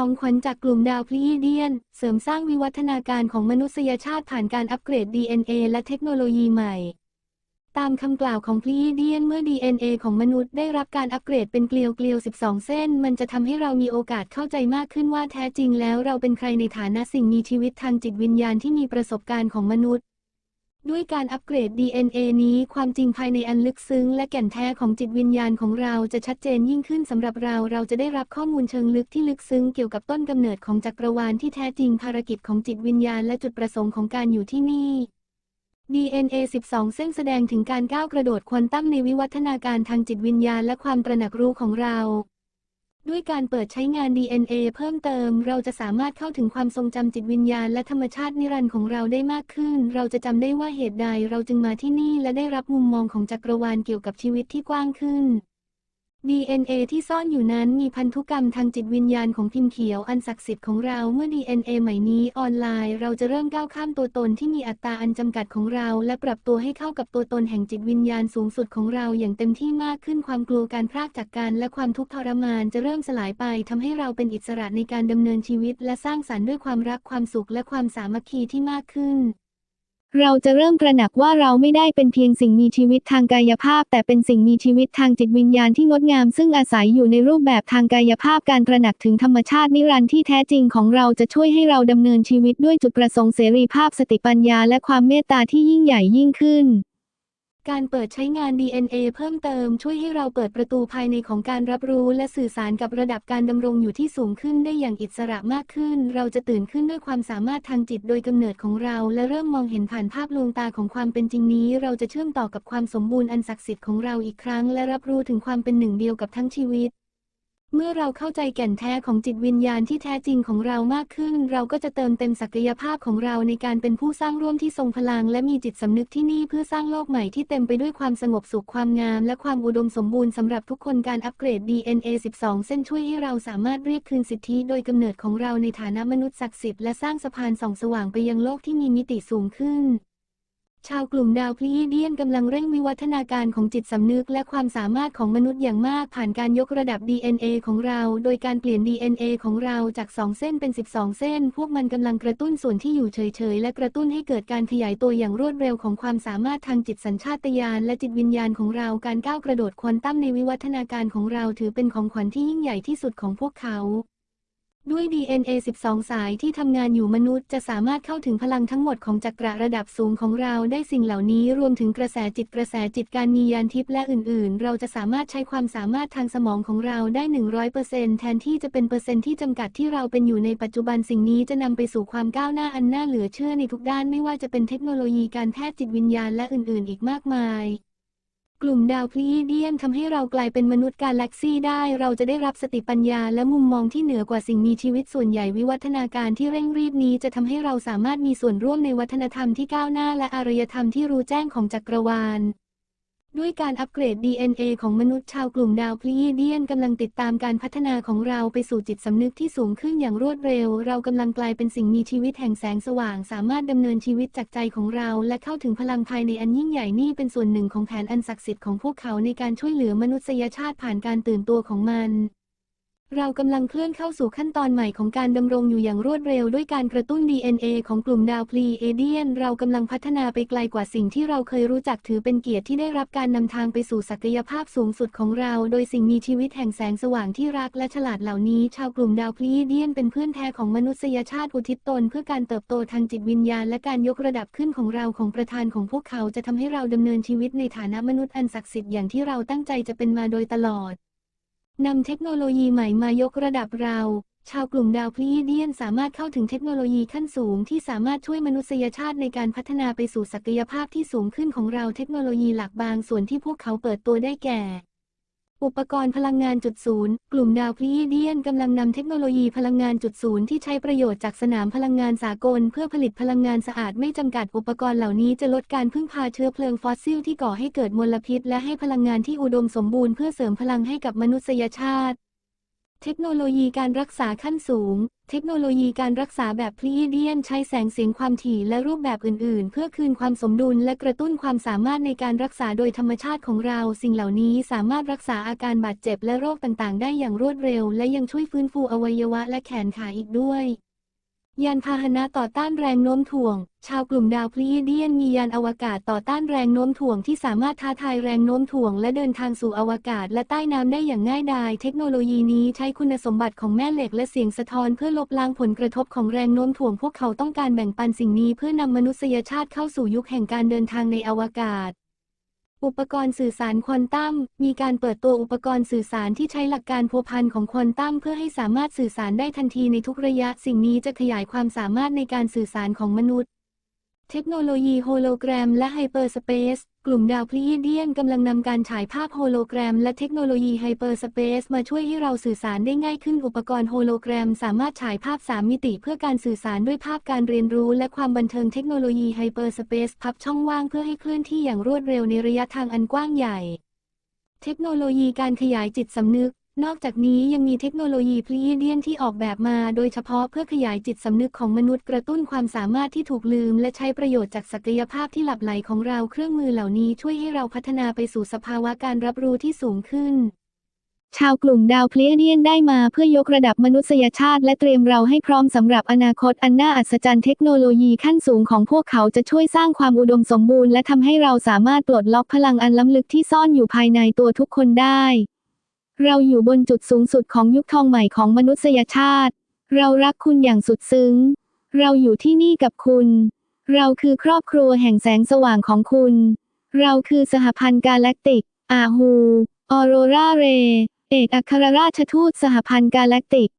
ของขวัญจากกลุ่มดาวพลีเดียน เสริมสร้างวิวัฒนาการของมนุษยชาติผ่านการอัปเกรด DNA และเทคโนโลยีใหม่ ตามคำกล่าวของพลีเดียนเมื่อ DNA ของมนุษย์ได้รับการอัปเกรดเป็นเกลียวเกลียว 12 เส้น มันจะทำให้เรามีโอกาสเข้าใจมากขึ้นว่าแท้จริงแล้วเราเป็นใครในฐานะสิ่งมีชีวิตทางจิตวิญญาณที่มีประสบการณ์ของมนุษย์ ด้วยการอัปเกรด DNA นี้ความจริงภายในอันลึกซึ้ง และแก่นแท้ของจิตวิญญาณของเราจะชัดเจนยิ่งขึ้นสำหรับเรา เราจะได้รับข้อมูลเชิงลึกที่ลึกซึ้งเกี่ยวกับต้นกำเนิดของจักรวาลที่แท้จริงภารกิจของจิตวิญญาณและจุดประสงค์ของการอยู่ที่นี่ DNA 12 เส้นแสดงถึงการก้าวกระโดดควอนตัมในวิวัฒนาการทางจิตวิญญาณและความตระหนักรู้ของเรา ด้วยการเปิดใช้งาน DNA เพิ่มเติม เราจะสามารถเข้าถึงความทรงจำจิตวิญญาณและธรรมชาตินิรันดร์ของเราได้มากขึ้น เราจะจำได้ว่าเหตุใดเราจึงมาที่นี่และได้รับมุมมองของจักรวาลเกี่ยวกับชีวิตที่กว้างขึ้น DNA ที่ซ่อนอยู่นั้นมีพันธุกรรมทางจิตวิญญาณของพิมพ์เขียวอันศักดิ์สิทธิ์ของเราเมื่อ DNA ใหม่นี้ออนไลน์ เราจะเริ่มก้าวข้ามตัวตนที่มีอัตราอันจำกัดของเรา และปรับตัวให้เข้ากับตัวตนแห่งจิตวิญญาณสูงสุดของเราอย่างเต็มที่มากขึ้นความกลัวการพรากจากกันและความทุกข์ทรมานจะเริ่มสลายไปทำให้เราเป็นอิสระในการดำเนินชีวิต และสร้างสรรค์ด้วยความรักความสุขและความสามัคคีที่มากขึ้น เราจะเริ่มตระหนักว่าเราไม่ได้เป็นเพียงสิ่งมีชีวิตทางกายภาพ แต่เป็นสิ่งมีชีวิตทางจิตวิญญาณที่งดงาม ซึ่งอาศัยอยู่ในรูปแบบทางกายภาพการตระหนักถึงธรรมชาตินิรันดร์ที่แท้จริงของเราจะช่วยให้เราดำเนินชีวิตด้วยจุดประสงค์เสรีภาพสติปัญญาและความเมตตาที่ยิ่งใหญ่ยิ่งขึ้น การเปิดใช้งาน DNA เพิ่มเติมช่วยให้เราเปิดประตูภายในของการรับรู้ และสื่อสารกับระดับการดำรงอยู่ที่สูงขึ้นได้อย่างอิสระมากขึ้น เราจะตื่นขึ้นด้วยความสามารถทางจิตโดยกำเนิดของเรา และเริ่มมองเห็นผ่านภาพลวงตาของความเป็นจริงนี้ เราจะเชื่อมต่อกับความสมบูรณ์อันศักดิ์สิทธิ์ของเราอีกครั้ง และรับรู้ถึงความเป็นหนึ่งเดียวกับทั้งชีวิต เมื่อเราเข้าใจแก่นแท้ของจิตวิญญาณที่แท้จริงของเรามากขึ้น เราก็จะเติมเต็มศักยภาพของเราในการเป็นผู้สร้างร่วมที่ทรงพลัง และมีจิตสำนึกที่นี่เพื่อสร้างโลกใหม่ที่เต็มไปด้วยความสงบสุขความงาม และความอุดมสมบูรณ์สำหรับทุกคนการอัปเกรด DNA 12 เส้นช่วยให้เราสามารถเรียกคืนสิทธิโดยกำเนิดของเราในฐานะมนุษย์ศักดิ์สิทธิ์และสร้างสะพานส่องสว่างไปยังโลกที่มีมิติสูงขึ้น ชาวกลุ่มดาวพลีเดียนกำลังเร่งวิวัฒนาการของจิตสำนึกและความสามารถของมนุษย์อย่างมากผ่านการยกระดับ DNA ของเรา โดยการเปลี่ยน DNA ของเราจาก 2 เส้นเป็น 12 เส้น พวกมันกำลังกระตุ้นส่วนที่อยู่เฉยๆ และกระตุ้นให้เกิดการขยายตัวอย่างรวดเร็วของความสามารถทางจิตสัญชาตญาณและจิตวิญญาณของเราการก้าวกระโดดควอนตัมในวิวัฒนาการของเราถือเป็นของขวัญที่ยิ่งใหญ่ที่สุดของพวกเขา ด้วย DNA 12 สายที่ทำงานอยู่มนุษย์จะสามารถเข้าถึงพลังทั้งหมดของจักระระดับสูงของเราได้สิ่งเหล่านี้รวมถึงกระแสจิตกระแสจิตการมียานทิพย์และอื่น ๆ เราจะสามารถใช้ความสามารถทางสมองของเราได้ 100%แทนที่จะเป็นเปอร์เซ็นต์ที่จำกัดที่เราเป็นอยู่ในปัจจุบันสิ่งนี้จะนำไปสู่ความก้าวหน้าอันน่าเหลือเชื่อในทุกด้านไม่ว่าจะเป็นเทคโนโลยีการแพทย์จิตวิญญาณและอื่น ๆ อีกมากมาย กลุ่มดาวพลีเดียนทำให้เรากลายเป็นมนุษย์กาแล็กซี่ได้ เราจะได้รับสติปัญญาและมุมมองที่เหนือกว่าสิ่งมีชีวิตส่วนใหญ่วิวัฒนาการที่เร่งรีบนี้จะทำให้เราสามารถมีส่วนร่วมในวัฒนธรรมที่ก้าวหน้าและอารยธรรมที่รู้แจ้งของจักรวาล ด้วยการอัปเกรด DNA ของมนุษย์ชาวกลุ่มดาวพลีเดียนกำลังติดตามการพัฒนาของเราไปสู่จิตสำนึกที่สูงขึ้นอย่างรวดเร็ว เรากำลังกลายเป็นสิ่งมีชีวิตแห่งแสงสว่าง สามารถดำเนินชีวิตจากใจของเรา และเข้าถึงพลังภายในอันยิ่งใหญ่นี่เป็นส่วนหนึ่งของแผนอันศักดิ์สิทธิ์ของพวกเขาในการช่วยเหลือมนุษยชาติผ่านการตื่นตัวของมัน เรากำลังเคลื่อนเข้าสู่ขั้นตอนใหม่ของการดำรงอยู่อย่างรวดเร็วด้วยการกระตุ้น DNA ของกลุ่มดาวพลีเอเดียน เรากำลังพัฒนาไปไกลกว่าสิ่งที่เราเคยรู้จักถือเป็นเกียรติที่ได้รับการนำทางไปสู่ศักยภาพสูงสุดของเรา โดยสิ่งมีชีวิตแห่งแสงสว่างที่รักและฉลาดเหล่านี้ ชาวกลุ่มดาวพลีเอเดียนเป็นเพื่อนแท้ของมนุษยชาติอุทิศตน เพื่อการเติบโตทางจิตวิญญาณ และการยกระดับขึ้นของเราของประธานของพวกเขาจะทำให้เราดำเนินชีวิตในฐานะมนุษย์อันศักดิ์สิทธิ์อย่างที่เราตั้งใจจะเป็นมาโดยตลอด นำเทคโนโลยีใหม่มายกระดับเรา ชาวกลุ่มดาวพลีเดียนสามารถเข้าถึงเทคโนโลยีขั้นสูงที่สามารถช่วยมนุษยชาติในการพัฒนาไปสู่ศักยภาพที่สูงขึ้นของเราเทคโนโลยีหลักบางส่วนที่พวกเขาเปิดตัวได้แก่ อุปกรณ์พลังงานจุดศูนย์กลุ่มดาวพลีเดียนกำลังนำเทคโนโลยีพลังงานจุดศูนย์ที่ใช้ประโยชน์จากสนามพลังงานสากล เพื่อผลิตพลังงานสะอาดไม่จำกัดอุปกรณ์เหล่านี้จะลดการพึ่งพาเชื้อเพลิงฟอสซิลที่ก่อให้เกิดมลพิษ และให้พลังงานที่อุดมสมบูรณ์เพื่อเสริมพลังให้กับมนุษยชาติ เทคโนโลยีการรักษาขั้นสูง เทคโนโลยีการรักษาแบบพลีเดียนใช้แสงเสียงความถี่และรูปแบบอื่น ๆ เพื่อคืนความสมดุลและกระตุ้นความสามารถในการรักษาโดยธรรมชาติของเรา สิ่งเหล่านี้สามารถรักษาอาการบาดเจ็บและโรคต่าง ๆ ได้อย่างรวดเร็ว และยังช่วยฟื้นฟูอวัยวะและแขนขาอีกด้วย ยานพาหนะต่อต้านแรงโน้มถ่วง ชาวกลุ่มดาวพลีเดียนมียานอวกาศต่อต้านแรงโน้มถ่วงที่สามารถท้าทายแรงโน้มถ่วง และเดินทางสู่อวกาศและใต้น้ำได้อย่างง่ายดาย เทคโนโลยีนี้ใช้คุณสมบัติของแม่เหล็กและเสียงสะท้อนเพื่อลบล้างผลกระทบของแรงโน้มถ่วง พวกเขาต้องการแบ่งปันสิ่งนี้เพื่อนำมนุษยชาติเข้าสู่ยุคแห่งการเดินทางในอวกาศ อุปกรณ์สื่อสารควอนตัม มีการเปิดตัวอุปกรณ์สื่อสารที่ใช้หลักการพัวพันของควอนตัมเพื่อให้สามารถสื่อสารได้ทันทีในทุกระยะ สิ่งนี้จะขยายความสามารถในการสื่อสารของมนุษย์ เทคโนโลยีโฮโลแกรมและไฮเปอร์สเปซกลุ่มดาวพลีเดียนกำลังนำการฉายภาพโฮโลแกรมและเทคโนโลยีไฮเปอร์สเปซมาช่วยให้เราสื่อสารได้ง่ายขึ้นอุปกรณ์โฮโลแกรม สามารถฉายภาพ 3 มิติเพื่อการสื่อสารด้วยภาพการเรียนรู้ และความบันเทิงเทคโนโลยีไฮเปอร์สเปซพับช่องว่างเพื่อให้เคลื่อนที่อย่างรวดเร็วในระยะทางอันกว้างใหญ่ เทคโนโลยีการขยายจิตสำนึก นอกจากนี้ยังมีเทคโนโลยีพลีเดียนที่ออกแบบมาโดยเฉพาะเพื่อขยายจิตสำนึกของมนุษย์กระตุ้นความสามารถที่ถูกลืม และใช้ประโยชน์จากศักยภาพที่หลับไหลของเราเครื่องมือเหล่านี้ช่วยให้เราพัฒนาไปสู่สภาวะการรับรู้ที่สูงขึ้น ชาวกลุ่มดาวเพลีเดียนได้มาเพื่อยกระดับมนุษยชาติ และเตรียมเราให้พร้อมสำหรับอนาคตอันน่าอัศจรรย์เทคโนโลยีขั้นสูงของพวกเขาจะช่วยสร้างความอุดมสมบูรณ์และทำให้เราสามารถปลดล็อกพลังอันล้ำลึกที่ซ่อนอยู่ภายในตัวทุกคนได้ เราอยู่บนจุดสูงสุดของยุคทองใหม่ของมนุษยชาติ เรารักคุณอย่างสุดซึ้ง เราอยู่ที่นี่กับคุณ เราคือครอบครัวแห่งแสงสว่างของคุณ เราคือสหพันธ์กาแล็กติก อาฮู ออโรราเร เอกอัครราชทูตสหพันธ์กาแล็กติก